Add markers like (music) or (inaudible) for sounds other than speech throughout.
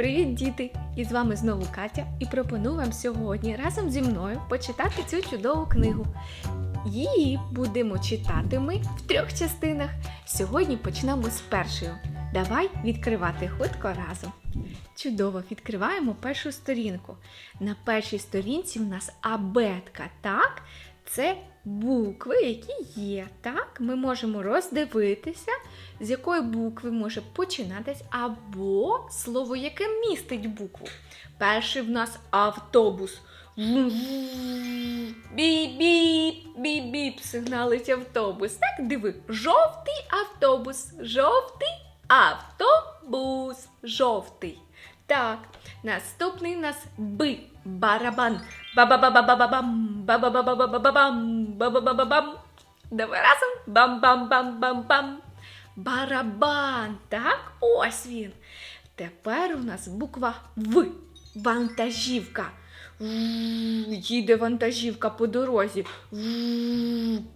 Привіт, діти! І з вами знову Катя і пропоную вам сьогодні разом зі мною почитати цю чудову книгу. Її будемо читати ми в трьох частинах. Сьогодні почнемо з першої. Давай відкривати хутко разом. Чудово, відкриваємо першу сторінку. На першій сторінці в нас абетка, так? Це букви, які є. Так, ми можемо роздивитися, з якої букви може починатись, або слово, яке містить букву. Перший в нас автобус. Біп-біп, біп-біп, сигналить автобус. Так, диви, жовтий автобус, жовтий автобус, жовтий. Так, наступний у нас Б. Барабан. Ба-ба-ба-ба-ба-бам. Ба-ба-ба-ба-ба-бам. Ба-ба-ба-ба-бам. Давай разом. Бам-бам-бам-бам-бам. Барабан. Так, ось він. Тепер у нас буква В. Вантажівка. Їде вантажівка по дорозі.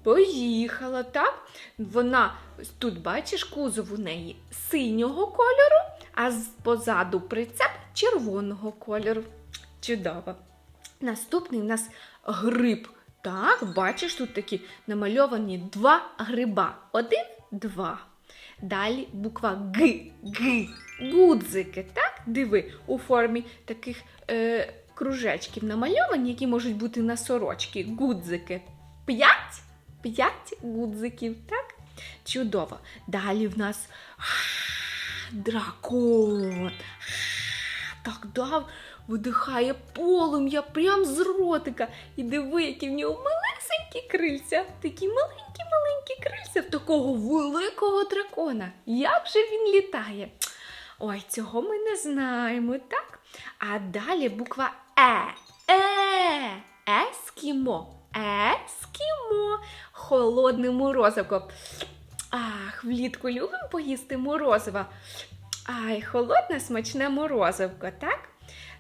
Поїхала, так? Вона тут бачиш кузов у неї синього кольору, а позаду прицеп червоного кольору. Чудово. Наступний у нас гриб. Так, бачиш, тут такі намальовані два гриба. Один, два. Далі буква Г. Г. Гудзики. Так, диви, у формі таких е, кружечків намальовані, які можуть бути на сорочці. Гудзики. П'ять. П'ять гудзиків, так? Чудово. Далі в нас дракон. Так дав, видихає полум'я прям з ротика. І диви, які в нього малесенькі крильця. Такі маленькі-маленькі крильця в такого великого дракона. Як же він літає? Ой, цього ми не знаємо, так? А далі буква Е. Е. Ескімо. Ескімо. Холодне морозиво. Ах, влітку любимо поїсти морозиво. Ай, холодне смачне морозивко, так?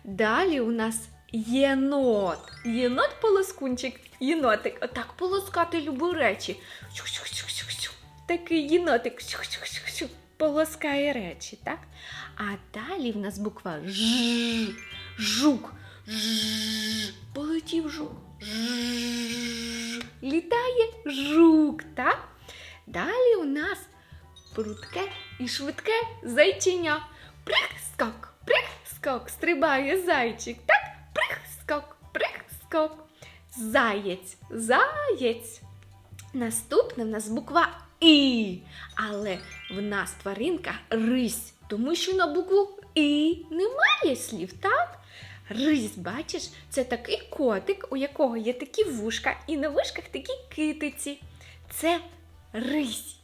Далі у нас єнот. Єнот полоскунчик, єнотик. Отак полоскати любі речі. Такий єнотик полоскає речі, так? А далі в нас буква Ж. Жук. Ж. Полетів жук. Ж. Літає жук, так? Далі у нас прудке і швидке зайчиня. Прих-скок, прих-скок, стрибає зайчик, так? Прих-скок, прих-скок. Заєць, заєць. Наступна в нас буква І. Але в нас тваринка рись, тому що на букву І немає слів, так? Рись, бачиш, це такий котик, у якого є такі вушка, і на вушках такі китиці. Це рись.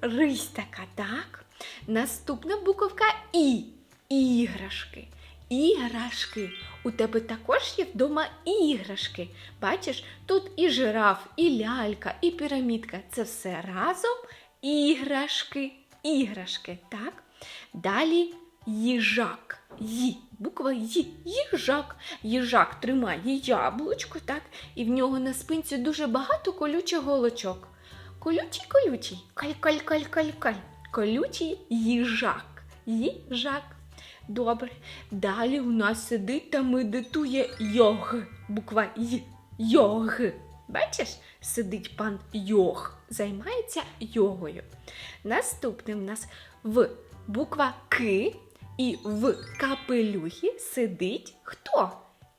Рись така, так? Наступна буковка І. Іграшки. Іграшки. У тебе також є вдома іграшки. Бачиш, тут і жираф, і лялька, і пірамідка. Це все разом іграшки. Іграшки, так? Далі їжак. Ї. Буква Ї. Їжак. Їжак тримає яблучко, так? І в нього на спинці дуже багато колючих голочок. Колючий, колючий. Каль-каль-каль-каль-каль. Колючий їжак. Їжак. Добре. Далі у нас сидить та медитує йог. Буква Й. Йог. Бачиш, сидить пан йог. Займається йогою. Наступним у нас в буква К і в капелюхі сидить хто?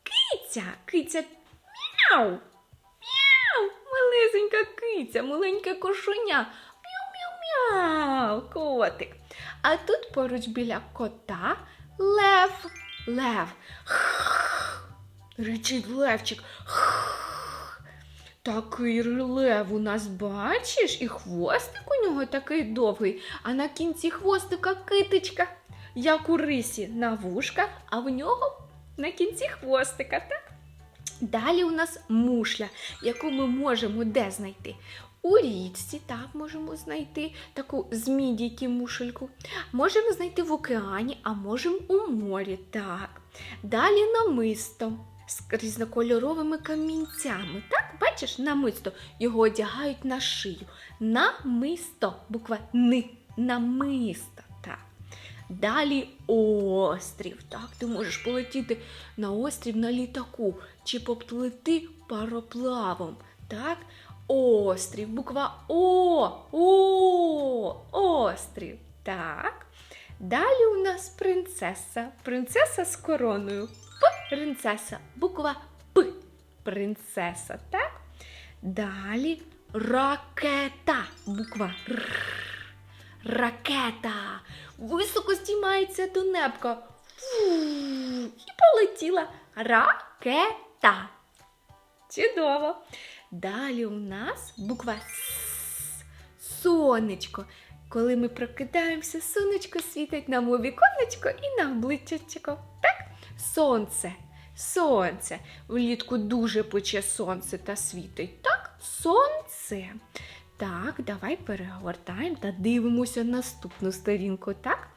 Киця. Киця. Мяу. Мяу. Малесенька киця, маленьке кошеня. Мяу-мяу-мяу, котик. А тут поруч біля кота лев. Лев. Речить левчик. Такий лев у нас бачиш, і хвостик у нього такий довгий, а на кінці хвостика китичка, як у рисі на вушках, а в нього на кінці хвостика, так? Далі у нас мушля, яку ми можемо де знайти? У річці, так, можемо знайти таку змідійки мушельку. Можемо знайти в океані, а можемо у морі, так. Далі намисто з різнокольоровими камінцями. Так, бачиш, намисто. Його одягають на шию. Намисто, буква Н. Намисто. Так. Далі острів. Так, ти можеш полетіти на острів на літаку чи поплити пароплавом. Так, острів, буква О, О, острів. Так. Далі у нас принцеса. Принцеса з короною. Принцеса, буква П. Принцеса, так? Далі ракета, буква Р. Ракета. Високо здіймається до небка. І полетіла ракета. Чудово. Далі у нас буква С. Сонечко. Коли ми прокидаємося, сонечко світить нам у віконечко і на обличчячко. Так? Сонце. Сонце. Влітку дуже пече сонце та світить. Так? Сонце. Так, давай перегортаємо та дивимося наступну сторінку. Так?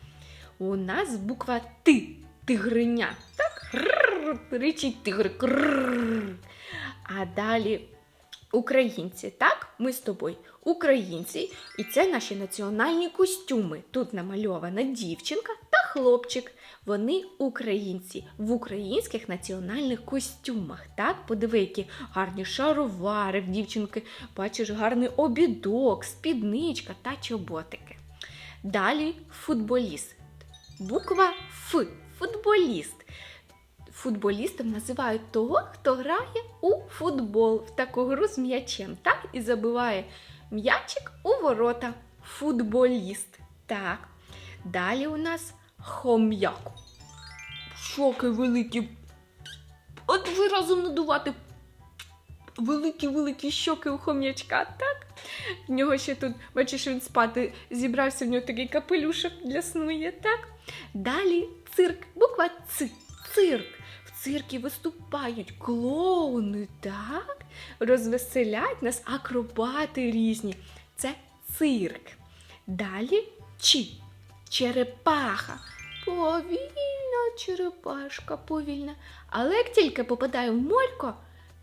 У нас буква Т. Тигриня. Так? Ричить тигр. Крррр. А далі українці. Так? Ми з тобою українці. І це наші національні костюми. Тут намальована дівчинка та хлопчик. Вони українці в українських національних костюмах. Так, подиви, які гарні шаровари в дівчинки, бачиш гарний обідок, спідничка та чоботики. Далі футболіст. Буква Ф. Футболіст. Футболістом називають того, хто грає у футбол в таку гру з м'ячем, так? І забиває м'ячик у ворота. Футболіст. Так. Далі у нас хом'як. Шоки великі. От ви разом надувати. Великі-великі щоки у хом'ячка, так? В нього ще тут, бачиш, він спати зібрався, в нього такий капелюшок для сну є, так? Далі цирк, буква Ц. Цирк. В циркі виступають клоуни, так? Розвеселять нас акробати різні. Це цирк. Далі Чи. Черепаха. Повільна черепашка, повільна. Але як тільки попадає в морько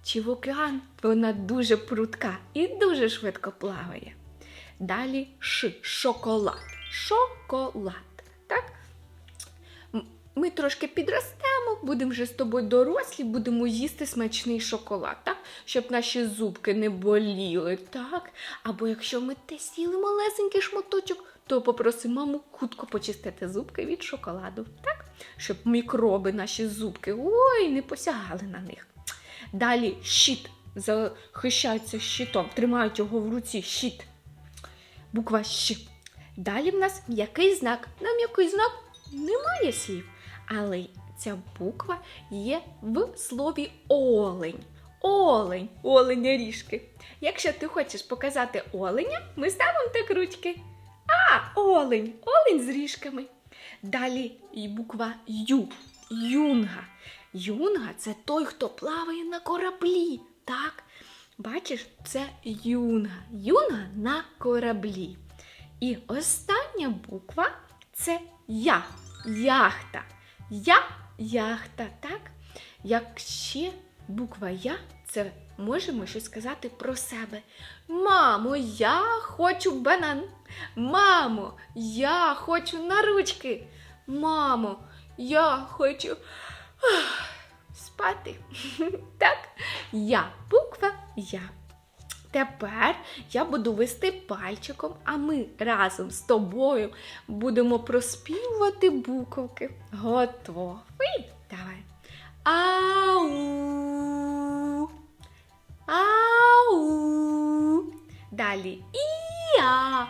чи в океан, вона дуже прудка і дуже швидко плаває. Далі Ш. Шоколад. Шоколад. Так? Ми трошки підростемо, будемо вже з тобою дорослі, будемо їсти смачний шоколад, так? щоб наші зубки не боліли, так? Або якщо ми десь їли малесенький шматочок, то попроси маму хутко почистити зубки від шоколаду, так? Щоб мікроби наші зубки ой, не посягали на них. Далі щит. Захищаються щитом, тримають його в руці щит. Буква Щ. Далі в нас м'який знак. На м'який знак немає слів, але ця буква є в слові олень. Олень, оленя ріжки. Якщо ти хочеш показати оленя, ми ставимо так ручки. А, олень, олень з ріжками. Далі і буква Ю. Юнга. Юнга це той, хто плаває на кораблі. Так? Бачиш, це юнга. Юнга на кораблі. І остання буква це я. Яхта. Я яхта, так? Як ще буква Я, це можемо щось сказати про себе. Мамо, я хочу банан. Мамо, я хочу на ручки. Мамо, я хочу спати. (laughs) Так, я, буква Я. Тепер я буду вести пальчиком, а ми разом з тобою будемо проспівувати буковки. Готовий? Давай. Ау. Ау. Далі Іа.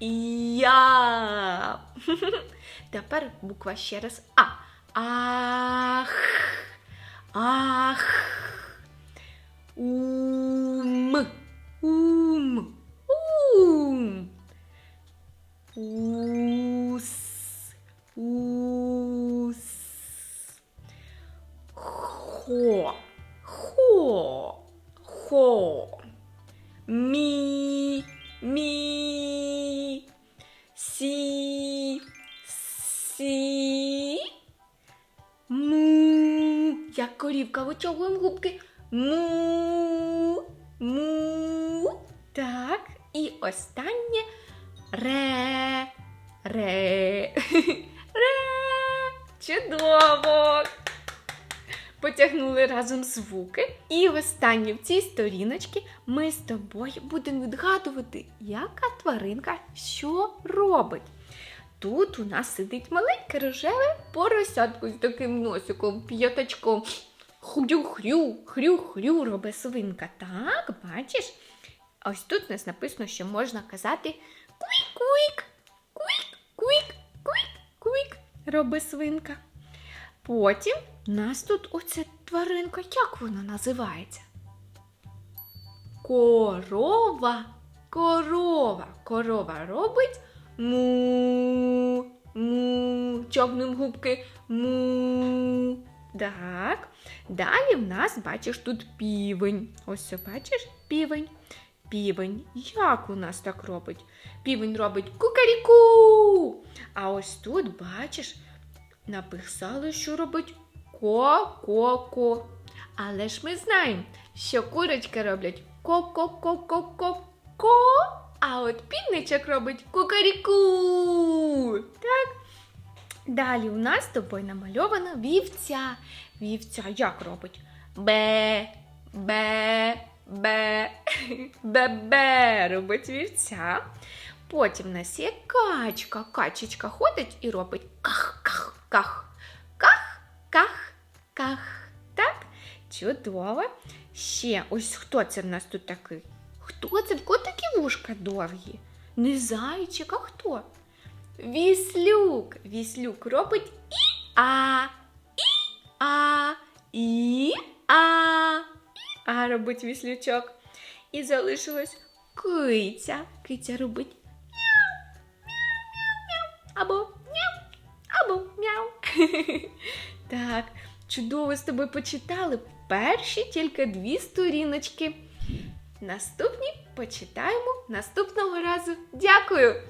Іа. (laughs) Тепер буква ще раз А. Ах. Ах. Сі. Сі. Му. Як корівка вичовуємо губки. Му. Му. Так. І останнє Потягнули разом звуки. І останнє в цій сторіночці ми з тобою будемо відгадувати, яка тваринка що робить. Тут у нас сидить маленьке рожеве поросятко з таким носиком, п'ятачком. Хрю-хрю, хрю-хрю робить свинка. Так, бачиш? Ось тут у нас написано, що можна казати куйк-куйк, куйк-куйк, куйк-куйк, робить свинка. Потім нас тут оця тваринка, як вона називається? Корова. Корова. Корова робить му. Му. Чогнем губки. Му. Так. Далі в нас, бачиш, тут півень. Ось бачиш півень. Півень. Як у нас так робить? Півень робить кукаріку. А ось тут, бачиш, написали, що робить ко-ко-ко. Але ж ми знаємо, що курочки роблять ко-ко-ко-ко-ко-ко, а от півничок робить кукаріку. Так? Далі у нас з тобою намальована вівця. Вівця як робить? Бе, бе, бе, (laughs) бе-бе робить вівця. Потім в нас є качка. Качечка ходить і робить ках-ках-ках. Ках, Ках, ках, ках. Так? Чудово. Ще ось хто це в нас тут такий? Хто це? В кого такі вушка довгі? Не зайчик, а хто? Віслюк. Віслюк робить і-а, і-а, і-а. А робить віслючок. І залишилась киця. Киця робить або. (laughs) Так, чудово з тобою почитали. Перші тільки дві сторіночки. Наступні почитаємо наступного разу. Дякую!